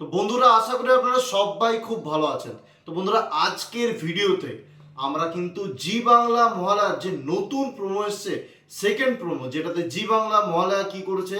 তো বন্ধুরা, আশা করি আপনারা সবাই খুব ভালো আছেন। তো বন্ধুরা, আজকের ভিডিওতে আমরা কিন্তু জি বাংলা মহালয়ার যে নতুন প্রোমো এসছে সেকেন্ড প্রোমো যেটাতে জি বাংলা মহালয়া কি করেছে,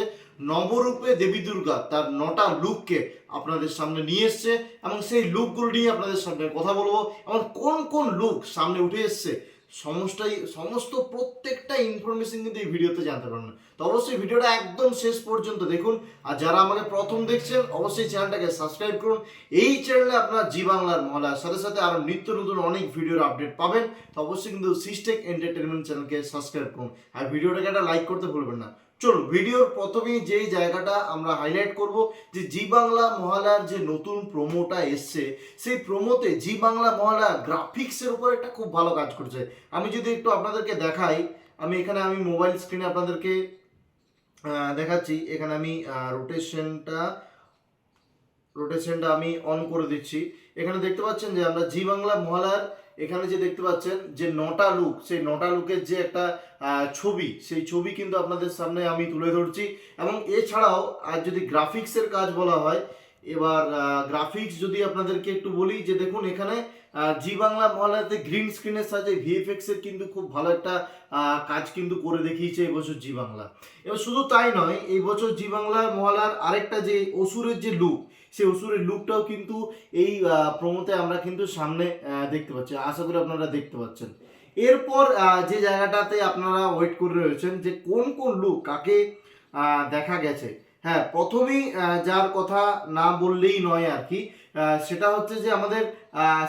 নবরূপে দেবী দুর্গা তার নটা লুককে আপনাদের সামনে নিয়ে এসছে এবং সেই লুকগুলো নিয়ে আপনাদের সামনে কথা বলব। এবং কোন কোন লুক সামনে উঠে এসছে সমস্তই, সমস্ত প্রত্যেকটা ইনফরমেশন কিন্তু এই ভিডিওতে জানতে পারবেন। তো অবশ্যই ভিডিওটা একদম শেষ পর্যন্ত দেখুন। আর যারা আমাকে প্রথম দেখছেন, অবশ্যই চ্যানেলটাকে সাবস্ক্রাইব করুন। এই চ্যানেলে আপনারা জি বাংলার মহলার সাথে সাথে আরও নিত্য নতুন অনেক ভিডিওর আপডেট পাবেন। তো অবশ্যই কিন্তু সিস্টেক এন্টারটেনমেন্ট চ্যানেলকে সাবস্ক্রাইব করুন। আর ভিডিওটাকে একটা লাইক করতে ভুলবেন না। চলুন, ভিডিওর প্রথমেই যেই জায়গাটা আমরা হাইলাইট করব, যে জি বাংলা মহালয়ার যে নতুন প্রোমোটা এসছে, সেই প্রোমোতে জি বাংলা মহালয়া গ্রাফিক্সের উপর একটা খুব ভালো কাজ করছে। আমি যদি একটু আপনাদেরকে দেখাই, আমি এখানে আমি মোবাইল স্ক্রিনে আপনাদেরকে দেখাচ্ছি। এখানে আমি রোটেশনটা রোটেশনটা আমি অন করে দিচ্ছি। এখানে দেখতে পাচ্ছেন যে আমরা জি বাংলা মহালয়ার এখানে যে দেখতে পাচ্ছেন যে নটা লুক সেই নটা লুকের যে একটা ছবি, সেই ছবি কিন্তু আপনাদের সামনে আমি তুলে ধরছি। এবং এছাড়াও, আর যদি গ্রাফিক্সের কাজ বলা হয় এবার গ্রাফিক্স যদি আপনাদেরকে একটু বলি, যে দেখুন এখানে জি বাংলা মহালয়াতে গ্রিন স্ক্রিনের সাথে ভিএফএক্স এর কিন্তু খুব ভালো একটা কাজ কিন্তু করে দেখিয়েছে এবছর জি বাংলা। এবার শুধু তাই নয়, এই বছর জি বাংলা মহালয়ার আরেকটা যে অসুরের যে লুক সেই অসুরের লুকটাও কিন্তু এই প্রমোতে আমরা কিন্তু সামনে দেখতে পাচ্ছি। আশা করি আপনারা দেখতে পাচ্ছেন। এরপর যে জায়গাটাতে আপনারা ওয়েট করে রয়েছেন, যে কোন কোন লুক কাকে দেখা গেছে হ্যাঁ প্রথমেই যার কথা না বললেই নয় আর কি। সেটা হচ্ছে যে আমাদের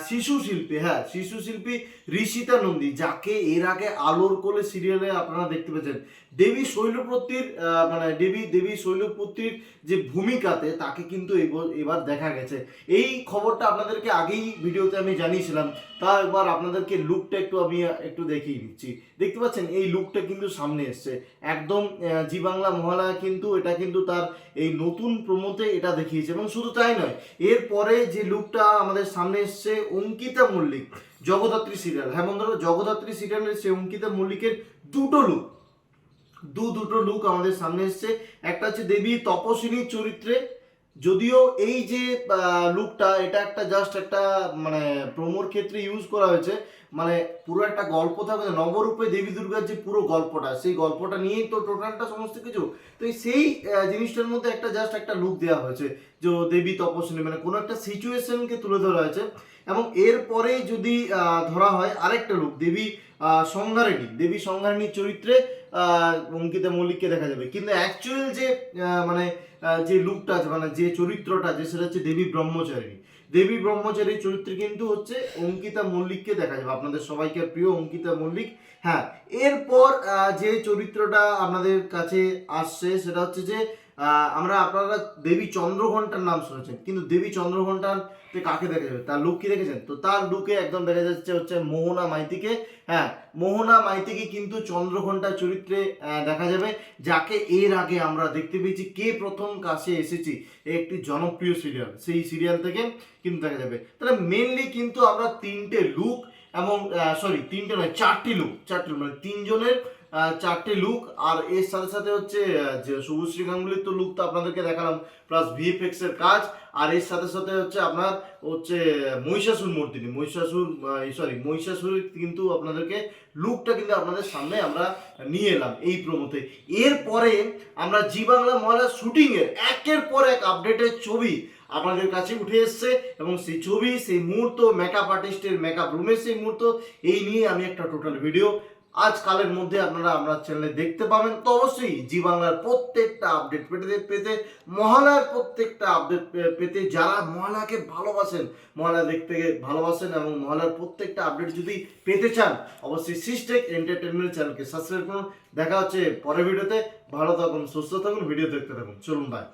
শিশু শিল্পী হ্যাঁ শিশু শিল্পী ঋষিতা নন্দী, যাকে এর আগে আলোর কোলে সিরিয়ালে আপনারা দেখতে পেয়েছেন। দেবী শৈলপুত্রীর মানে দেবী দেবী শৈলপুত্রীর যে ভূমিকাতে তাকে কিন্তু এব- এবার দেখা গেছে। এই খবরটা আপনাদেরকে আগেই ভিডিওতে আমি জানিয়েছিলাম, তা এবার আপনাদেরকে লুকটা একটু আমি, একটু দেখিয়ে দিচ্ছি। দেখতে পাচ্ছেন, এই লুকটা কিন্তু সামনে এসছে। একদম জি বাংলা মহালয়া কিন্তু এটা কিন্তু তার এই নতুন প্রমোতে এটা দেখিয়েছে, এবং শুধু তাই নয়, এরপরে যে লুকটা আমাদের সামনে এসছে অঙ্কিতা মল্লিক, জগদ্ধাত্রী সিরিয়াল হ্যাঁ বন্ধুরা, জগদ্ধাত্রী সিরিয়ালে সে অঙ্কিতা মল্লিকের দুটো লুক দু, দুটো লুক আমাদের সামনে এসছে। একটা হচ্ছে দেবী তপস্বিনীর চরিত্রে যদিও এই যে লুকটা এটা একটা জাস্ট একটা মানে প্রোমোর ক্ষেত্রে ইউজ করা হয়েছে। মানে পুরো একটা গল্প থাকবে নবরূপে দেবী দুর্গার যে পুরো গল্পটা, সেই গল্পটা নিয়েই তো টোটালটা সমস্ত কিছু। তো সেই জিনিসটার মধ্যে একটা জাস্ট একটা লুক দেওয়া হয়েছে, যে দেবী তপস্বিনী মানে কোনো একটা সিচুয়েশনকে তুলে ধরা হয়েছে। এবং এরপরে যদি ধরা হয় আরেকটা লুক দেবী সংহারিণী, দেবী সংহারিণীর চরিত্রে অঙ্কিতা মল্লিককে দেখা যাবে। কিন্তু অ্যাকচুয়াল যে মানে যে লুকটা আছে মানে যে চরিত্রটা আছে, সেটা হচ্ছে দেবী ব্রহ্মচারী। দেবী ব্রহ্মচারীর চরিত্র কিন্তু হচ্ছে অঙ্কিতা মল্লিককে দেখা যাবে। আপনাদের সবাইকে প্রিয় অঙ্কিতা মল্লিক হ্যাঁ। এরপর যে চরিত্রটা আপনাদের কাছে আসছে, সেটা হচ্ছে যে আমরা আপনারা দেবী চন্দ্রঘণ্টার নাম শুনেছেন, কিন্তু দেবী চন্দ্রঘণ্টার তে কাকে দেখা যাবে? তার লুক কি দেখেছেন? তো তার লুকে একদম দেখা যাচ্ছে হচ্ছে মোহনা মাইতিকে। হ্যাঁ মোহনা মাইতিকে কিন্তু চন্দ্রঘণ্টা চরিত্রে দেখা যাবে, যাকে এর আগে আমরা দেখতে পেয়েছি। কে প্রথম কাছে এসেছি? একটি জনপ্রিয় সিরিয়াল সেই সিরিয়াল থেকে কিন্তু দেখা যাবে। তাহলে মেনলি কিন্তু আমরা তিনটে লুক এবং সরি তিনটে নয়, চারটি লুক চারটি লুক মানে তিনজনের চারটে লুক আর এর সাথে সাথে হচ্ছে যে শুভশ্রী গাঙ্গুলির তো লুক তো আপনাদেরকে দেখালাম প্লাস ভিএফএক্স এর কাজ, আর এর সাথে সাথে হচ্ছে আপনার হচ্ছে মহিষাসুর মূর্তিটি। মহিষাসুর সরি মহিষাসুর কিন্তু আপনাদেরকে লুকটা কিন্তু আপনাদের সামনে আমরা নিয়ে এলাম এই প্রমোতে এরপরে আমরা জি বাংলা মহালয়া শুটিং এর একের পর এক আপডেটের ছবি আপনাদের কাছে উঠে এসছে, এবং সেই ছবি, সেই মুহূর্ত মেকআপ আর্টিস্টের মেকআপ রুমের সেই মুহূর্ত, এই নিয়ে আমি একটা টোটাল ভিডিও আজ কালের মধ্যে আপনারা আমার চ্যানেলে দেখতে পাবেন। তো অবশ্যই জি বাংলার প্রত্যেকটা আপডেট পেতে পেতে, মহালয়ার প্রত্যেকটা আপডেট পেতে যারা মহালয়াকে ভালোবাসেন, মহালয়া দেখতে ভালোবাসেন এবং মহালয়ার প্রত্যেকটা আপডেট যদি পেতে চান, অবশ্যই সিস্টেক এন্টারটেনমেন্ট চ্যানেলকে সাবস্ক্রাইব করুন। দেখা হচ্ছে পরের ভিডিওতে ভালো থাকুন, সুস্থ থাকুন ভিডিও দেখতে থাকুন। চলুন বাই